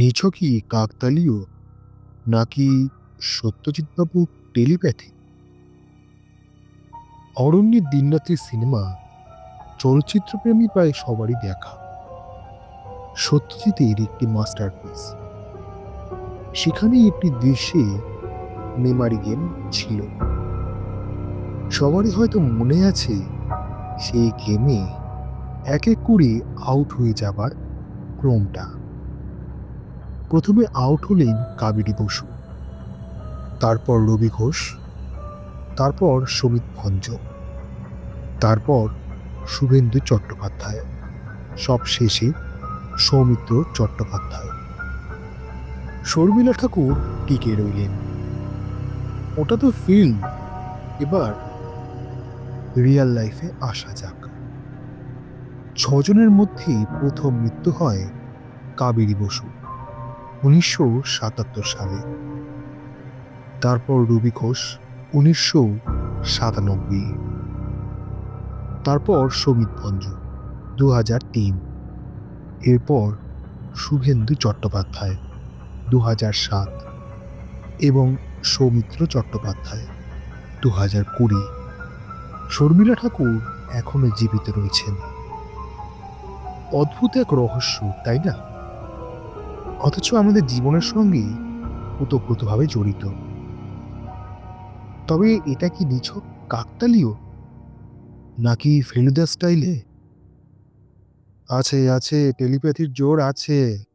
নিছকই কাকতালীয় নাকি সত্যজিৎবাবু টেলিপ্যাথি? অরণ্যের দিনরাত্রির সিনেমা চলচ্চিত্রপ্রেমী প্রায় সবারই দেখা। সত্যজিতের একটি মাস্টার মাস্টারপিস। সেখানে একটি দৃশ্যে মেমারি গেম ছিল। সবারই হয়তো মনে আছে, সেই গেমে এক এক করে আউট হয়ে যাবার ক্রমটা। প্রথমে আউট হলেন কাবেরী বসু। তারপর রবি ঘোষ, তারপর সমিত ভঞ্জ, তারপর শুভেন্দু চট্টোপাধ্যায়, সব শেষে সৌমিত্র চট্টোপাধ্যায়। শর্মিলা ঠাকুর টিকে রইলেন। ওটা তো ফিল্ম এবার রিয়াল লাইফে আসা যাক। ছজনের মধ্যে প্রথম মৃত্যু হয় কাবেরী বসু উনিশশো সাতাত্তর সালে। তারপর রবি ঘোষ উনিশশো সাতানব্বই। তারপর সমিত ভঞ্জ দু হাজার তিন। এরপর শুভেন্দু চট্টোপাধ্যায় দু হাজার সাত। এবং সৌমিত্র চট্টোপাধ্যায় দু হাজার কুড়ি। শর্মিলা ঠাকুর এখনও জীবিত রয়েছেন। অদ্ভুত এক রহস্য, তাই না? অথচ আমাদের জীবনের সঙ্গে ওতপ্রোতভাবে জড়িত। তবে এটা কি নিছক কাকতালীয়? নাকি ফেলুদা স্টাইলে? আছে আছে, টেলিপ্যাথির জোর আছে।